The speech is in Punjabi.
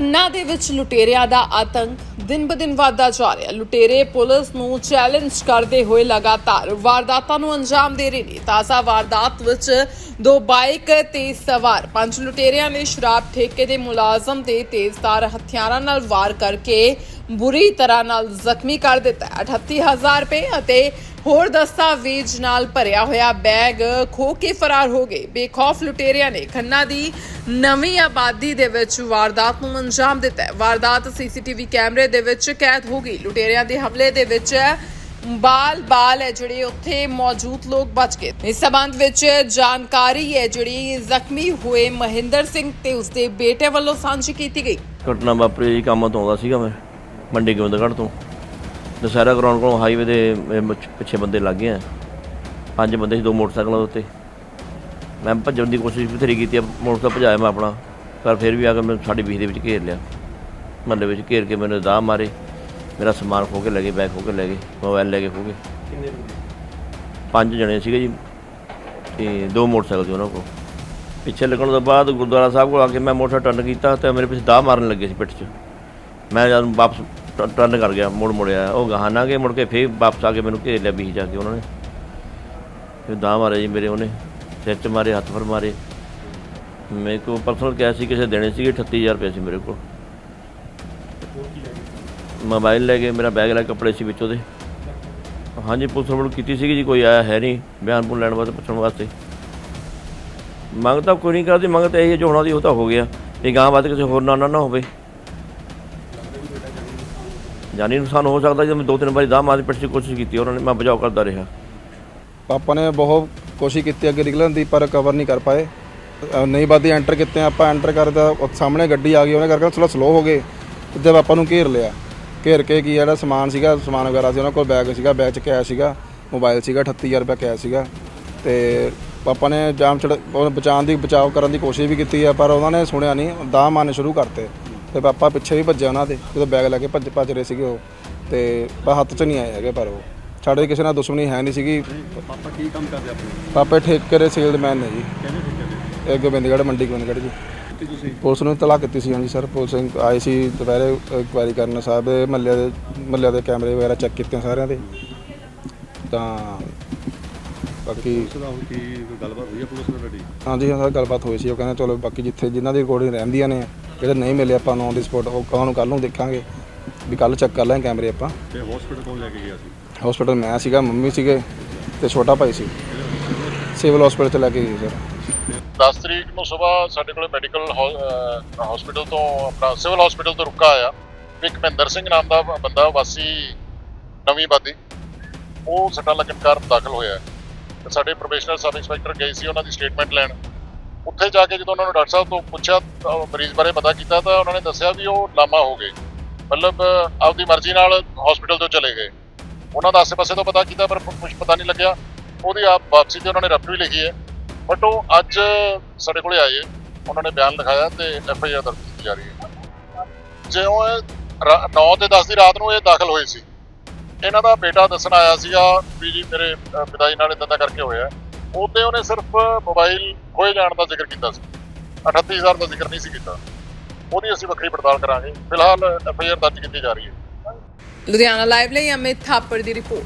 ਖੰਨਾ ਦੇ ਵਿੱਚ ਲੁਟੇਰਿਆਂ ਦਾ ਆਤੰਕ। ਦਿਨ-ਬਦਿਨ ਵਧਦਾ ਜਾ ਰਿਹਾ ਲੁਟੇਰੇ ਪੁਲਿਸ ਨੂੰ ਚੈਲੰਜ ਕਰਦੇ ਹੋਏ ਲਗਾਤਾਰ ਵਾਰਦਾਤਾਂ ਨੂੰ ਅੰਜਾਮ ਦੇ ਰਹੇ ਨੇ। ਤਾਜ਼ਾ ਵਾਰਦਾਤ ਵਿੱਚ ਦੋ ਬਾਈਕ ਤੇ ਸਵਾਰ ਪੰਜ ਲੁਟੇਰਿਆਂ ਨੇ ਸ਼ਰਾਬ ਠੇਕੇ ਦੇ ਮੁਲਾਜ਼ਮ ਤੇ ਤੇਜ਼ਧਾਰ ਹਥਿਆਰਾਂ ਨਾਲ ਵਾਰ ਕਰਕੇ ਬੁਰੀ ਤਰ੍ਹਾਂ ਨਾਲ ਜ਼ਖਮੀ ਕਰ ਦਿੱਤਾ ਹੈ। 38000 ਰੁਪਏ ਅਤੇ ਹੋਰ ਦਸਤਾਵੇਜ਼ ਨਾਲ ਭਰਿਆ ਹੋਇਆ ਬੈਗ ਖੋ ਕੇ ਫਰਾਰ ਹੋ ਗਏ। ਬੇਖੌਫ ਲੁਟੇਰਿਆਂ ਨੇ ਖੰਨਾ ਦੀ ਨਵੀਂ ਆਬਾਦੀ ਦੇ ਵਿੱਚ ਵਾਰਦਾਤ ਨੂੰ ਅੰਜਾਮ ਦਿੱਤਾ ਵਾਰਦਾਤ ਸੀਸੀਟੀਵੀ ਕੈਮਰੇ ਦੇ ਵਿੱਚ ਕੈਦ ਹੋ ਗਈ। ਲੁਟੇਰਿਆਂ ਦੇ ਹਮਲੇ ਦੇ ਵਿੱਚ ਬਾਲ ਬਾਲ ਹੈ ਜਿਹੜੇ ਉੱਥੇ ਮੌਜੂਦ ਲੋਕ ਬਚ ਗਏ। ਇਸ ਸਬੰਧ ਵਿੱਚ ਜਾਣਕਾਰੀ ਹੈ ਜਿਹੜੀ ਜ਼ਖਮੀ ਹੋਏ ਮਹਿੰਦਰ ਸਿੰਘ ਤੇ ਉਸਦੇ ਬੇਟੇ ਵੱਲੋਂ ਸਾਂਝੀ ਕੀਤੀ ਗਈ। ਘਟਨਾ ਵਾਪਰੀ ਜੀ, ਕੰਮ ਤੋਂ ਆਉਂਦਾ ਸੀਗਾ ਮੈਂ। ਮੰਡੀ ਗੋਬਿੰਦਗੜ੍ਹ ਤੋਂ। ਦੁਸਹਿਰਾ ਗਰਾਊਂਡ ਕੋਲੋਂ ਹਾਈਵੇ ਦੇ ਮੁੱਛ- ਪਿੱਛੇ ਬੰਦੇ ਲੱਗ ਗਏ ਆ। ਪੰਜ ਬੰਦੇ ਸੀ ਦੋ ਮੋਟਰਸਾਈਕਲਾਂ ਦੇ ਉੱਤੇ। ਮੈਂ ਭੱਜਣ ਦੀ ਕੋਸ਼ਿਸ਼ ਬਥੇਰੀ ਕੀਤੀ ਆ ਮੋਟਰਸਾਈਕਲ ਭਜਾਇਆ ਮੈਂ ਆਪਣਾ। ਪਰ ਫਿਰ ਵੀ ਆ ਕੇ ਮੈਨੂੰ ਸਾਡੀ ਬੀਹ ਦੇ ਵਿੱਚ ਘੇਰ ਲਿਆ। ਮਹੱਲੇ ਵਿੱਚ ਘੇਰ ਕੇ ਮੈਨੂੰ ਦਾਅ ਮਾਰੇ। ਮੇਰਾ ਸਮਾਨ ਖੋ ਕੇ ਲੈ ਗਏ ਬੈਗ ਖੋ ਕੇ ਲੈ ਗਏ ਮੋਬਾਈਲ ਲੈ ਕੇ ਖੋ ਗਏ ਪੰਜ ਜਣੇ ਸੀਗੇ ਜੀ। ਤੇ ਦੋ ਮੋਟਰਸਾਈਕਲ ਸੀ ਉਹਨਾਂ ਕੋਲ। ਪਿੱਛੇ ਲੱਗਣ ਤੋਂ ਬਾਅਦ ਗੁਰਦੁਆਰਾ ਸਾਹਿਬ ਕੋਲ ਆ ਕੇ ਮੈਂ ਮੋਟਰ ਟਰਨ ਕੀਤਾ ਤੇ ਮੇਰੇ ਪਿੱਛੇ ਦਾਅ ਮਾਰਨ ਲੱਗੇ ਸੀ ਪਿੱਠ 'ਚ। ਮੈਂ ਜਦ ਵਾਪਸ ਟਰਨ ਕਰ ਗਿਆ, ਮੁੜ ਮੁੜਿਆ। ਉਹ ਗਾਹਾਂ ਨਾ ਗਏ, ਮੁੜ ਕੇ ਫੇਰ ਵਾਪਸ ਆ ਕੇ ਮੈਨੂੰ ਘੇਰ ਲਿਆ ਬੀਹ ਜਾ ਕੇ ਉਹਨਾਂ ਨੇ। ਫਿਰ ਦਾਅ ਮਾਰੇ ਜੀ ਮੇਰੇ ਉਹਨੇ, ਸਿਰ 'ਚ ਮਾਰੇ, ਹੱਥ ਪਰ ਮਾਰੇ। ਮੇਰੇ ਕੋਲ ਪਰਸਨਲ ਕੈਸ਼ ਸੀ, ਕਿਸੇ ਦੇਣੇ ਸੀਗੇ 38000 ਰੁਪਏ ਸੀ ਮੇਰੇ ਕੋਲ। ਮੋਬਾਈਲ ਲੈ ਗਏ, ਮੇਰਾ ਬੈਗ ਲੈ ਕੇ ਕੱਪੜੇ ਸੀ ਵਿੱਚ ਉਹਦੇ ਹਾਂਜੀ, ਪੁਲਿਸ ਰਿਪੋਰਟ ਕੀਤੀ ਸੀਗੀ ਜੀ, ਕੋਈ ਆਇਆ ਹੈ ਨਹੀਂ, ਬਿਆਨ ਬੁਨ ਲੈਣ ਵਾਸਤੇ, ਪੁੱਛਣ ਵਾਸਤੇ। ਮੰਗ ਤਾਂ ਕੋਈ ਨਹੀਂ ਕਰਦੀ, ਮੰਗ ਤਾਂ ਇਹ ਹੈ ਜੋ ਹੋਣਾ ਦੀ ਉਹ ਤਾਂ ਹੋ ਗਿਆ। ਇਹ ਗਾਂ ਬਾਅਦ ਕਿਸੇ ਹੋਰ ਨਾਲ ਨਾ ਨਾ ਹੋਵੇ। ਜਾਨੀ ਨੁਕਸਾਨ ਹੋ ਸਕਦਾ ਜਦੋਂ ਮੈਂ ਦੋ ਤਿੰਨ ਵਾਰੀ ਦਾਹ ਮਾਰ ਪਿੱਛੇ ਕੋਸ਼ਿਸ਼ ਕੀਤੀ, ਉਹਨਾਂ ਨੇ ਮੈਂ ਬਚਾਓ ਕਰਦਾ ਰਿਹਾ। ਪਾਪਾ ਨੇ ਬਹੁਤ ਕੋਸ਼ਿਸ਼ ਕੀਤੀ ਅੱਗੇ ਨਿਕਲਣ ਦੀ, ਪਰ ਕਵਰ ਨਹੀਂ ਕਰ ਪਾਏ। ਅਹ ਨਹੀਂ ਬਾਦੀ ਐਂਟਰ ਕੀਤੇ, ਆਪਾਂ ਐਂਟਰ ਕਰਦਾ ਉਹ ਸਾਹਮਣੇ ਗੱਡੀ ਆ ਗਈ, ਉਹਨੇ ਕਰਕੇ ਥੋੜਾ ਸਲੋ ਹੋ ਗਏ। ਤੇ ਜਦ ਆਪਾਂ ਨੂੰ ਘੇਰ ਲਿਆ, ਘੇਰ ਕੇ ਕੀ ਜਿਹੜਾ ਸਮਾਨ ਸੀਗਾ, ਸਮਾਨ ਵਗੈਰਾ ਸੀ, ਉਹਨਾਂ ਕੋਲ ਬੈਗ ਸੀਗਾ ਬੈਗ 'ਚ ਕੈਸ਼ ਸੀਗਾ ਮੋਬਾਈਲ ਸੀਗਾ 38000 ਰੁਪਏ ਕੈਸ਼ ਸੀਗਾ। ਤੇ ਪਾਪਾ ਨੇ ਜਾਮ ਛੜ ਉਹ ਬਚਾਉਣ ਦੀ ਬਚਾਓ ਕਰਨ ਦੀ ਕੋਸ਼ਿਸ਼ ਵੀ ਕੀਤੀ ਆ, ਪਰ ਉਹਨਾਂ ਨੇ ਸੁਣਿਆ ਨਹੀਂ ਦਾਅ ਮਾਰਨੇ ਸ਼ੁਰੂ ਕਰਤੇ। ਤੇ ਪਾਪਾ ਪਿੱਛੇ ਵੀ ਭੱਜਿਆ ਉਹਨਾਂ ਦੇ ਜਦੋਂ ਬੈਗ ਲੈ ਕੇ ਭੱਜ ਭੱਜ ਰਹੇ ਸੀਗੇ ਉਹ। ਤੇ ਪਰ ਹੱਥ 'ਚ ਨਹੀਂ ਆਏ ਹੈਗੇ ਪਰ ਉਹ। ਸਾਡੇ ਕਿਸੇ ਨਾਲ ਦੁਸ਼ਮਣੀ ਹੈ ਨਹੀਂ ਸੀਗੀ। ਪਾਪਾ ਕੀ ਕੰਮ ਕਰਦੇ ਆਪਣੇ? ਪਾਪੇ ਠੇਕੇ ਦੇ ਸੇਲਮੈਨ ਨੇ ਜੀ। ਕਹਿੰਦੇ ਇਹ ਗੋਬਿੰਦਗੜ੍ਹ ਮੰਡੀ ਗੋਬਿੰਦਗੜ੍ਹ ਜੀ। ਤੁਸੀਂ? ਪੁਲਿਸ ਨੂੰ ਤਲਾਕ ਕੀਤੀ ਸੀ ਹਾਂਜੀ ਸਰ। ਪੁਲਿਸ ਆਏ ਸੀ ਦੁਪਹਿਰੇ ਇਨਕੁਆਇਰੀ ਕਰਨ ਸਾਹਿਬ ਮਹੱਲੇ ਦੇ ਮਹੱਲੇ ਦੇ ਕੈਮਰੇ ਵਗੈਰਾ ਚੈੱਕ ਕੀਤੇ ਸਾਰਿਆਂ ਦੇ। ਤਾਂ ਬਾਕੀ ਕੀ ਗੱਲਬਾਤ ਹੋਈ ਹੈ ਪੁਲਿਸ ਨਾਲ ਤੁਹਾਡੀ? ਹਾਂਜੀ ਹਾਂ ਸਰ ਗੱਲਬਾਤ ਹੋਈ ਸੀ। ਉਹ ਕਹਿੰਦੇ ਚਲੋ ਬਾਕੀ ਜਿੱਥੇ ਜਿਨ੍ਹਾਂ ਦੀ ਰਿਕਾਰਡਿੰਗ ਰਹਿੰਦੀਆਂ ਨੇ ਜਿਹੜੇ ਨਹੀਂ ਮਿਲੇ ਆਪਾਂ ਨੂੰ ਔਨ ਦੀ ਸਪੋਟ ਉਹ ਕਹਾਂ ਨੂੰ ਕੱਲ ਨੂੰ ਦੇਖਾਂਗੇ ਵੀ ਕੱਲ ਚੈੱਕ ਕਰ ਲਾਂਗੇ ਕੈਮਰੇ ਆਪਾਂ। ਤੇ ਹਸਪੀਟਲ ਕੋਲ ਲੈ ਕੇ ਗਿਆ ਸੀ? ਹਸਪੀਟਲ ਮੈਂ ਸੀਗਾ ਮੰਮੀ ਸੀਗੇ ਤੇ ਛੋਟਾ ਭਾਈ ਸੀ। ਸਿਵਲ ਹਸਪੀਟਲ ਚ ਲੈ ਕੇ ਗਏ ਸਰ। 10 ਤਰੀਕ ਨੂੰ ਸਵੇਰ ਸਾਡੇ ਕੋਲ ਮੈਡੀਕਲ ਹਸਪੀਟਲ ਤੋਂ ਆਪਣਾ ਸਿਵਲ ਹਸਪੀਟਲ ਤੋਂ ਰੁਕਾ ਆਇਆ ਇੱਕ ਮਹਿੰਦਰ ਸਿੰਘ ਨਾਮ ਦਾ ਬੰਦਾ ਵਾਸੀ ਨਵੀਂ ਬਾਦੀ। ਉਹ ਸੱਟਾਂ ਲੱਗਣ ਕਾਰਨ ਦਾਖਲ ਹੋਇਆ। ਤੇ ਸਾਡੇ ਪ੍ਰੋਫੈਸ਼ਨਲ ਸਬ ਇੰਸਪੈਕਟਰ ਗਏ ਸੀ ਉਹਨਾਂ ਦੀ ਸਟੇਟਮੈਂਟ ਲੈਣ। ਉੱਥੇ ਜਾ ਕੇ ਜਦੋਂ ਉਹਨਾਂ ਨੂੰ ਡਾਕਟਰ ਸਾਹਿਬ ਤੋਂ ਪੁੱਛਿਆ ਮਰੀਜ਼ ਬਾਰੇ ਪਤਾ ਕੀਤਾ, ਤਾਂ ਉਹਨਾਂ ਨੇ ਦੱਸਿਆ ਵੀ ਉਹ ਲਾਮਾ ਹੋ ਗਏ। ਮਤਲਬ, ਆਪਦੀ ਮਰਜ਼ੀ ਨਾਲ ਹਸਪੀਟਲ ਤੋਂ ਚਲੇ ਗਏ। ਉਹਨਾਂ ਦਾ ਆਸੇ-ਪਾਸੇ ਤੋਂ ਪਤਾ ਕੀਤਾ, ਪਰ ਕੁਝ ਪਤਾ ਨਹੀਂ ਲੱਗਿਆ। ਉਹਦੀ ਆਪ ਵਾਪਸੀ ਤੇ ਉਹਨਾਂ ਨੇ ਰਫਟ ਵੀ ਲਿਖੀ ਹੈ। ਬਟ ਉਹ ਅੱਜ ਸਾਡੇ ਕੋਲੇ ਆਏ। ਉਹਨਾਂ ਨੇ ਬਿਆਨ ਲਿਖਾਇਆ ਤੇ ਐਫ ਆਈ ਆਰ ਦਰਜ ਕੀਤੀ ਜਾ ਰਹੀ ਹੈ। ਜਿਉਂ ਇਹ 9 ਤੇ 10 ਦੀ ਰਾਤ ਨੂੰ ਇਹ ਦਾਖਲ ਹੋਏ ਸੀ। ਇਹਨਾਂ ਦਾ ਬੇਟਾ ਦੱਸਣ ਆਇਆ ਸੀਗਾ ਵੀ ਜੀ ਮੇਰੇ ਪਿਤਾ ਜੀ ਨਾਲ ਇਦਾਂ ਦਾ ਕਰਕੇ ਹੋਇਆ। ਉਹਦੇ ਉਹਨੇ ਸਿਰਫ ਮੋਬਾਈਲ ਖੋਏ ਜਾਣ ਦਾ ਜ਼ਿਕਰ ਕੀਤਾ ਸੀ। 38000 ਦਾ ਜ਼ਿਕਰ ਨਹੀਂ ਸੀ ਕੀਤਾ। ਉਹਦੀ ਅਸੀਂ ਵੱਖਰੀ ਪੜਤਾਲ ਕਰਾਂਗੇ। ਫਿਲਹਾਲ ਐਫ ਦਰਜ ਕੀਤੀ ਜਾ ਰਹੀ ਹੈ। ਲੁਧਿਆਣਾ ਲਾਈਵ ਲਈ ਅਮਿਤ ਥਾਪੜ ਦੀ ਰਿਪੋਰਟ।